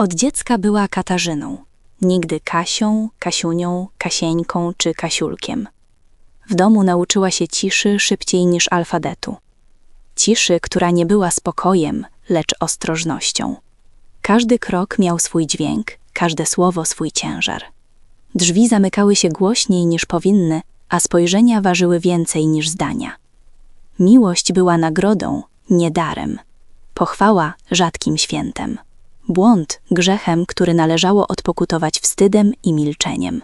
Od dziecka była Katarzyną. Nigdy Kasią, Kasiunią, Kasieńką czy Kasiulkiem. W domu nauczyła się ciszy szybciej niż alfabetu. Ciszy, która nie była spokojem, lecz ostrożnością. Każdy krok miał swój dźwięk, każde słowo swój ciężar. Drzwi zamykały się głośniej niż powinny, a spojrzenia ważyły więcej niż zdania. Miłość była nagrodą, nie darem. Pochwała rzadkim świętem. Błąd grzechem, który należało odpokutować wstydem i milczeniem.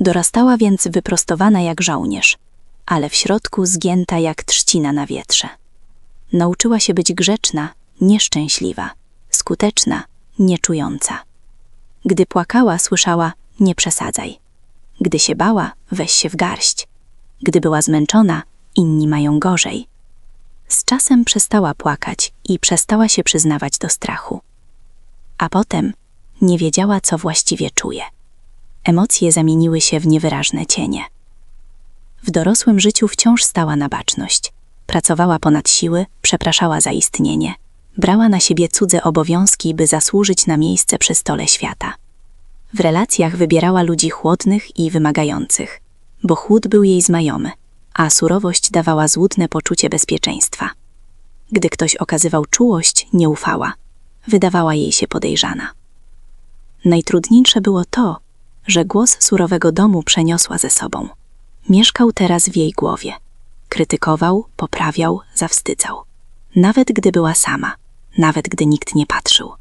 Dorastała więc wyprostowana jak żołnierz, ale w środku zgięta jak trzcina na wietrze. Nauczyła się być grzeczna, nieszczęśliwa, skuteczna, nieczująca. Gdy płakała, słyszała: Nie przesadzaj. Gdy się bała, weź się w garść. Gdy była zmęczona, inni mają gorzej. Z czasem przestała płakać i przestała się przyznawać do strachu. A potem nie wiedziała, co właściwie czuje. Emocje zamieniły się w niewyraźne cienie. W dorosłym życiu wciąż stała na baczność. Pracowała ponad siły, przepraszała za istnienie. Brała na siebie cudze obowiązki, by zasłużyć na miejsce przy stole świata. W relacjach wybierała ludzi chłodnych i wymagających, bo chłód był jej znajomy, a surowość dawała złudne poczucie bezpieczeństwa. Gdy ktoś okazywał czułość, nie ufała. Wydawała jej się podejrzana. Najtrudniejsze było to, że głos surowego domu przeniosła ze sobą. Mieszkał teraz w jej głowie. Krytykował, poprawiał, zawstydzał. Nawet gdy była sama, nawet gdy nikt nie patrzył.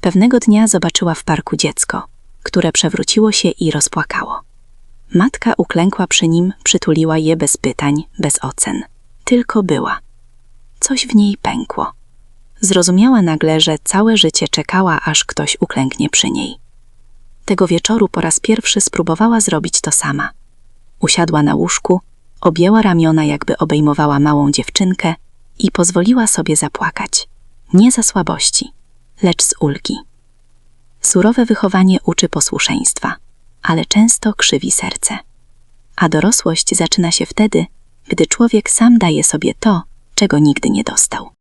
Pewnego dnia zobaczyła w parku dziecko, które przewróciło się i rozpłakało. Matka uklękła przy nim, przytuliła je bez pytań, bez ocen. Tylko była. Coś w niej pękło. Zrozumiała nagle, że całe życie czekała, aż ktoś uklęknie przy niej. Tego wieczoru po raz pierwszy spróbowała zrobić to sama. Usiadła na łóżku, objęła ramiona, jakby obejmowała małą dziewczynkę i pozwoliła sobie zapłakać. Nie za słabości, lecz z ulgi. Surowe wychowanie uczy posłuszeństwa, ale często krzywi serce. A dorosłość zaczyna się wtedy, gdy człowiek sam daje sobie to, czego nigdy nie dostał.